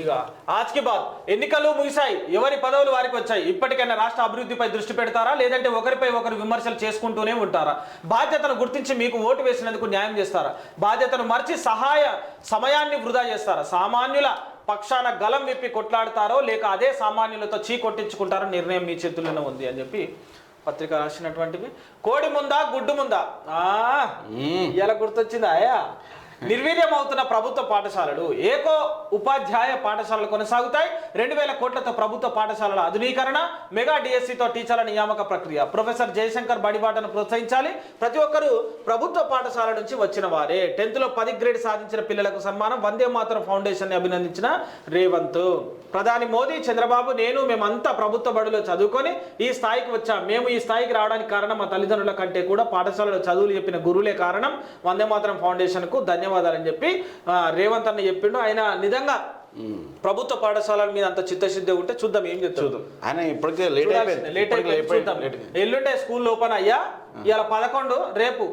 ఇక ఆజ్కి బాద్ ఎన్నికలు ముగిశాయి. ఎవరి పదవులు వారికి వచ్చాయి? ఇప్పటికైనా రాష్ట్ర అభివృద్ధిపై దృష్టి పెడతారా? లేదంటే ఒకరిపై ఒకరు విమర్శలు చేసుకుంటూనే ఉంటారా? బాధ్యతను గుర్తించి మీకు ఓటు వేసినందుకు న్యాయం చేస్తారా? బాధ్యతను మర్చి సహాయ సమయాన్ని వృధా చేస్తారా? సామాన్యుల పక్షాన గలం విప్పి కొట్లాడతారో లేక అదే సామాన్యులతో చీ కొట్టించుకుంటారో నిర్ణయం మీ చేతుల్లోనే ఉంది అని చెప్పి పత్రిక రాసినటువంటివి కోడి ముందా గుడ్డు ముందా? ఇలా గుర్తొచ్చిందా అయ్యా? నిర్వీర్యమవుతున్న ప్రభుత్వ పాఠశాలలు ఏకో ఉపాధ్యాయ పాఠశాలలు కొనసాగుతాయి. రెండు వేల కోట్లతో ప్రభుత్వ పాఠశాలల ఆధునీకరణ మెగా డిఎస్సితో టీచర్ల నియామక ప్రక్రియ. ప్రొఫెసర్ జయశంకర్ బడిబాటను ప్రోత్సహించాలి. ప్రతి ఒక్కరూ ప్రభుత్వ పాఠశాల నుంచి వచ్చిన వారే. టెన్త్లో పది గ్రేడ్ సాధించిన పిల్లలకు సన్మానం. వందే మాతరం ఫౌండేషన్ని అభినందించిన రేవంత్. ప్రధాని మోదీ చంద్రబాబు నేను మేమంతా ప్రభుత్వ బడిలో చదువుకొని ఈ స్థాయికి వచ్చాం. మేము ఈ స్థాయికి రావడానికి కారణం మా తల్లిదండ్రుల కంటే కూడా పాఠశాలలో చదువులు చెప్పిన గురువులే కారణం. వందే మాతరం ఫౌండేషన్కు ధన్యవాదాలని చెప్పి రేవంత్ అన్న చెప్పిండు. ఆయన నిజంగా ప్రభుత్వ పాఠశాలల మీద అంత చిత్తశుద్ధి ఉంటే చూద్దాం ఏం చెప్తాడు. ఆయన ఇప్పటికే లేట్ అయిపోయింది. లేట్ ఇప్పటికే అయిపోయింది. చూద్దాం late అయిపోయింది. ఎల్లుండే స్కూల్ ఓపెన్ అయ్యా ఇవాళ పదకొండు రేపు